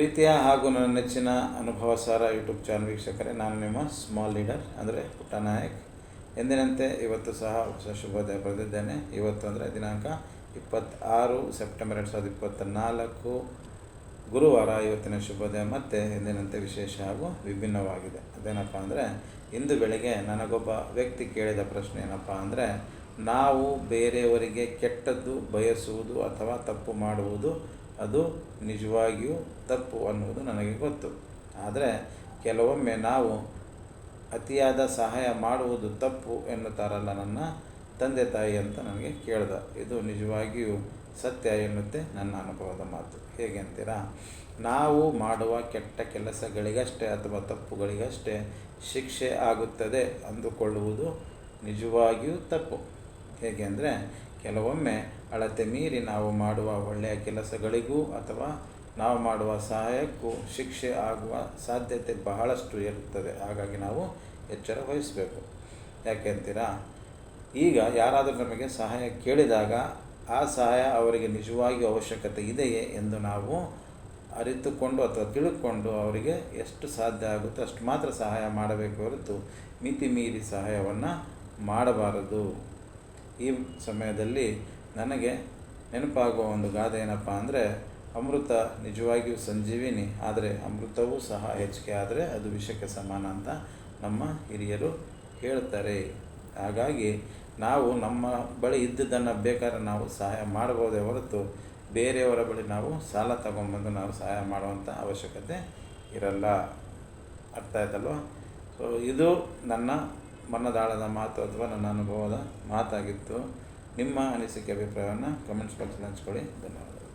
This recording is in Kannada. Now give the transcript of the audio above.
ಪ್ರೀತಿಯ ಹಾಗೂ ನನ್ನ ನೆಚ್ಚಿನ ಅನುಭವ ಸಾರ ಯೂಟ್ಯೂಬ್ ಚಾನಲ್ ವೀಕ್ಷಕರೇ, ನಾನು ನಿಮ್ಮ ಸ್ಮಾಲ್ ಲೀಡರ್ ಅಂದರೆ ಪುಟ್ಟ ನಾಯಕ್. ಎಂದಿನಂತೆ ಇವತ್ತು ಸಹ ಹೊಸ ಶುಭೋದಯ ಬರೆದಿದ್ದೇನೆ. ಇವತ್ತು ಅಂದರೆ ದಿನಾಂಕ ಇಪ್ಪತ್ತಾರು ಸೆಪ್ಟೆಂಬರ್ ಎರಡು ಸಾವಿರದ ಇಪ್ಪತ್ತ ನಾಲ್ಕು ಗುರುವಾರ ಇವತ್ತಿನ ಶುಭೋದಯ ಮತ್ತು ಎಂದಿನಂತೆ ವಿಶೇಷ ಹಾಗೂ ವಿಭಿನ್ನವಾಗಿದೆ. ಅದೇನಪ್ಪ ಅಂದರೆ, ಇಂದು ಬೆಳಗ್ಗೆ ನನಗೊಬ್ಬ ವ್ಯಕ್ತಿ ಕೇಳಿದ ಪ್ರಶ್ನೆ ಏನಪ್ಪ ಅಂದರೆ, ನಾವು ಬೇರೆಯವರಿಗೆ ಕೆಟ್ಟದ್ದು ಬಯಸುವುದು ಅಥವಾ ತಪ್ಪು ಮಾಡುವುದು ಅದು ನಿಜವಾಗಿಯೂ ತಪ್ಪು ಅನ್ನುವುದು ನನಗೆ ಗೊತ್ತು. ಆದರೆ ಕೆಲವೊಮ್ಮೆ ನಾವು ಅತಿಯಾದ ಸಹಾಯ ಮಾಡುವುದು ತಪ್ಪು ಎನ್ನುತ್ತಾರಲ್ಲ ನನ್ನ ತಂದೆ ತಾಯಿ ಅಂತ ನನಗೆ ಕೇಳ್ದ. ಇದು ನಿಜವಾಗಿಯೂ ಸತ್ಯ ಎನ್ನುತ್ತೆ ನನ್ನ ಅನುಭವದ ಮಾತು. ಹೇಗೆ ಅಂತೀರಾ? ನಾವು ಮಾಡುವ ಕೆಟ್ಟ ಕೆಲಸಗಳಿಗಷ್ಟೇ ಅಥವಾ ತಪ್ಪುಗಳಿಗಷ್ಟೇ ಶಿಕ್ಷೆ ಆಗುತ್ತದೆ ಅಂದುಕೊಳ್ಳುವುದು ನಿಜವಾಗಿಯೂ ತಪ್ಪು. ಹೇಗೆ ಅಂದರೆ ಕೆಲವೊಮ್ಮೆ ಅಳತೆ ಮೀರಿ ನಾವು ಮಾಡುವ ಒಳ್ಳೆಯ ಕೆಲಸಗಳಿಗೂ ಅಥವಾ ನಾವು ಮಾಡುವ ಸಹಾಯಕ್ಕೂ ಶಿಕ್ಷೆ ಆಗುವ ಸಾಧ್ಯತೆ ಬಹಳಷ್ಟು ಇರುತ್ತದೆ. ಹಾಗಾಗಿ ನಾವು ಎಚ್ಚರ ವಹಿಸಬೇಕು. ಯಾಕೆಂತೀರಾ ಈಗ ಯಾರಾದರೂ ನಮಗೆ ಸಹಾಯ ಕೇಳಿದಾಗ ಆ ಸಹಾಯ ಅವರಿಗೆ ನಿಜವಾಗಿಯೂ ಅವಶ್ಯಕತೆ ಇದೆಯೇ ಎಂದು ನಾವು ಅರಿತುಕೊಂಡು ಅಥವಾ ತಿಳ್ಕೊಂಡು ಅವರಿಗೆ ಎಷ್ಟು ಸಾಧ್ಯ ಆಗುತ್ತೋ ಅಷ್ಟು ಮಾತ್ರ ಸಹಾಯ ಮಾಡಬೇಕು ಹೊರತು ಮಿತಿ ಮೀರಿ ಸಹಾಯವನ್ನು ಮಾಡಬಾರದು. ಈ ಸಮಯದಲ್ಲಿ ನನಗೆ ನೆನಪಾಗುವ ಒಂದು ಗಾದೆ ಏನಪ್ಪ ಅಂದರೆ, ಅಮೃತ ನಿಜವಾಗಿಯೂ ಸಂಜೀವಿನಿ, ಆದರೆ ಅಮೃತವೂ ಸಹ ಹೆಚ್ಚಿಗೆ ಆದರೆ ಅದು ವಿಷಕ್ಕೆ ಸಮಾನ ಅಂತ ನಮ್ಮ ಹಿರಿಯರು ಹೇಳ್ತಾರೆ ಹಾಗಾಗಿ ನಾವು ನಮ್ಮ ಬಳಿ ಇದ್ದದ್ದನ್ನು ಬೇಕಾದ್ರೆ ನಾವು ಸಹಾಯ ಮಾಡಬಹುದೇ ಹೊರತು ಬೇರೆಯವರ ಬಳಿ ನಾವು ಸಾಲ ತಗೊಂಬಂದು ನಾವು ಸಹಾಯ ಮಾಡುವಂಥ ಅವಶ್ಯಕತೆ ಇರಲ್ಲ. ಅರ್ಥ ಆಯ್ತಲ್ವ? ಸೊ ಇದು ನನ್ನ ಮನದಾಳದ ಮಾತು ಅಥವಾ ನನ್ನ ಅನುಭವದ ಮಾತಾಗಿತ್ತು. ನಿಮ್ಮ ಅನಿಸಿಕೆ ಅಭಿಪ್ರಾಯವನ್ನು ಕಮೆಂಟ್ಸ್ ಬಾಕ್ಸಲ್ಲಿ ಹಂಚ್ಕೊಳ್ಳಿ. ಧನ್ಯವಾದ